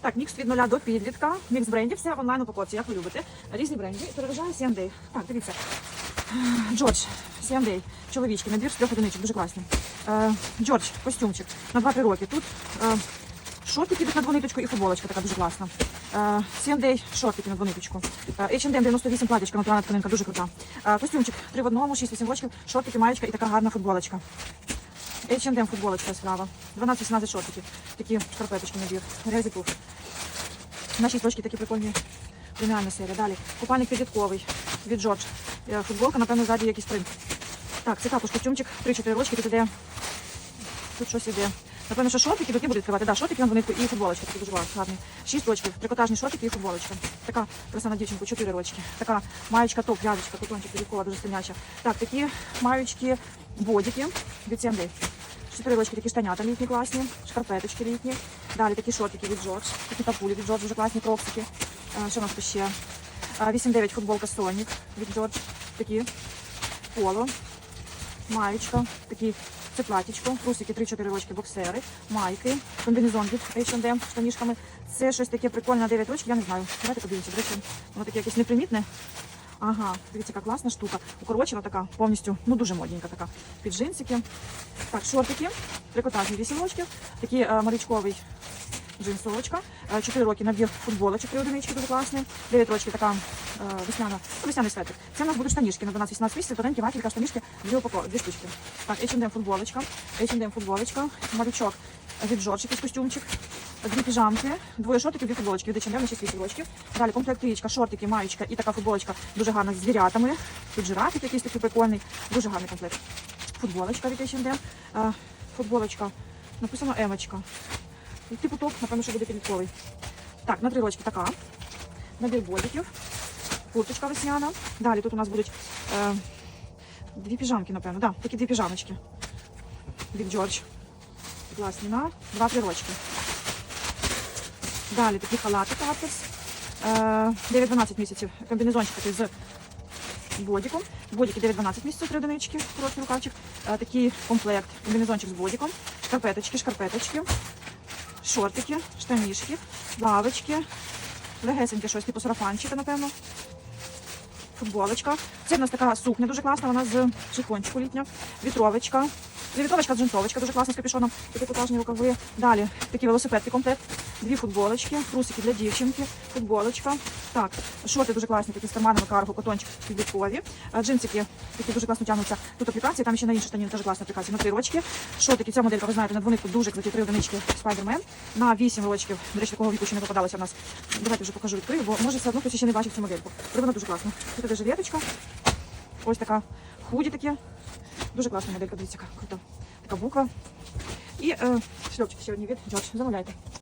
Так, мікс від нуля до підлітка. Мікс брендів, все в онлайн упаковці, як ви любите. Різні бренди. Переважає CMD. Так, дивіться. Джордж, CMD, чоловічки, набір з трьох одиничок, дуже класні. Е, Джордж, костюмчик на 2-3 роки. Тут е, шортики йдуть на двониточку і футболочка така дуже класна. Е, CMD, шортики на двониточку. Е, H&M 98 платічка, натуральна тканинка, дуже крута. Е, костюмчик 3 в одному, 6-8 рочків, шортики, маєчка і така гарна футболочка. H&M футболочка справа. 12-17 шортиків. Такі шкарпеточки набір. Грязі пух. На 6 рочків такі прикольні преміальна серія. Далі. Купальник підлітковий від Джордж. Е, Футболка, напевно, ззаді якийсь принт. Так, це також костюмчик, 3-4 рочки, тут іде. Тут щось іде. Напевно, що шортики тут не будуть відкривати. Да, шортики двонитку і футболочка, такі дуже гарні. 6 рочків, трикотажні шортики і футболочка. Така краса на дівчинку, 4 рочки. Така маєчка топ, в'язочка, кутончик, підліткова, дуже стильняча. Так, такі маючки, бодики від CMD. Чотири рочки такі штанята літні класні, шкарпеточки літні. Далі такі шортики від Джордж, такі тапулі від Джордж, дуже класні кроксики. Що у нас тут ще? 8-9 футболка Сонік від Джордж. Такі поло, маєчка, такі це платічко, трусики 3-4 рочки, боксери, майки, комбінезон від H&M з штанішками. Це щось таке прикольне на 9 рочків, я не знаю. Давайте подивимося, до речі, воно таке якесь непримітне. Ага, дивіться, яка класна штука. Укорочена така, повністю, ну дуже модненька така. Під джинсики. Так, шортики, трикотажні 8 рочків, такі е, морячковий джинсовочка, 4 роки набір футболочок, 3 одинички дуже класний, 9 років така е, весняна, ну, весняний светр. Це у нас будуть штанішки на 12-18 місяців, тоненькі вафелька, штанішки, дві упаковки, дві штучки. Так, H&M футболочка, H&M футболочка, морячок від Джордж, якийсь костюмчик, дві піжамки, двоє шортиків, дві футболочки, від на 6 років. Далі комплектуєчка, шортики, маєчка і така футболочка дуже гарна з звірятами. Тут жирафик якийсь такий прикольний, дуже гарний комплект. Футболочка від H&M, футболочка, написано емочка. Типу топ, напевно, що буде підлітковий. Так, на три рочки така. Набір бодиків. Курточка весняна. Далі тут у нас будуть е, дві піжамки, напевно. Да, такі дві піжамочки. Від Джордж. Класні на 2-3 рочки. Далі такі халати. Е, 9-12 місяців. Комбінезончик такий з бодіком. Бодіки 9-12 місяців, три одинички, короткий рукавчик. Е, такий комплект. Комбінезончик з бодіком. Шкарпеточки, шкарпеточки шортики, штанішки, лавочки, легесеньке щось, типу сарафанчика, напевно. Футболочка. Це в нас така сукня дуже класна, вона з чехончику літня. Вітровочка. Вітровочка, джинсовочка, дуже класна з капюшоном. Такі покажні рукави. Далі такі велосипедки комплект. Дві футболочки, трусики для дівчинки, футболочка. Так, шорти дуже класні, такі з карманами, карго, котончик підліткові. Джинсики, такі дуже класно тягнуться. Тут аплікації, там ще на інші штані теж класна аплікація. На три рочки. Шортики, ця моделька, ви знаєте, на двонитку дуже круті, три одинички Spider-Man. На вісім рочків, до речі, такого віку ще не попадалося в нас. Давайте вже покажу відкрию, бо може все одно хтось ще не бачив цю модельку. Вона дуже класна. Тут іде жилеточка. Ось така худі такі. Дуже класна моделька, дивіться, крута. Така буква. І е, шльопчик ще одні від Джордж. Замовляйте.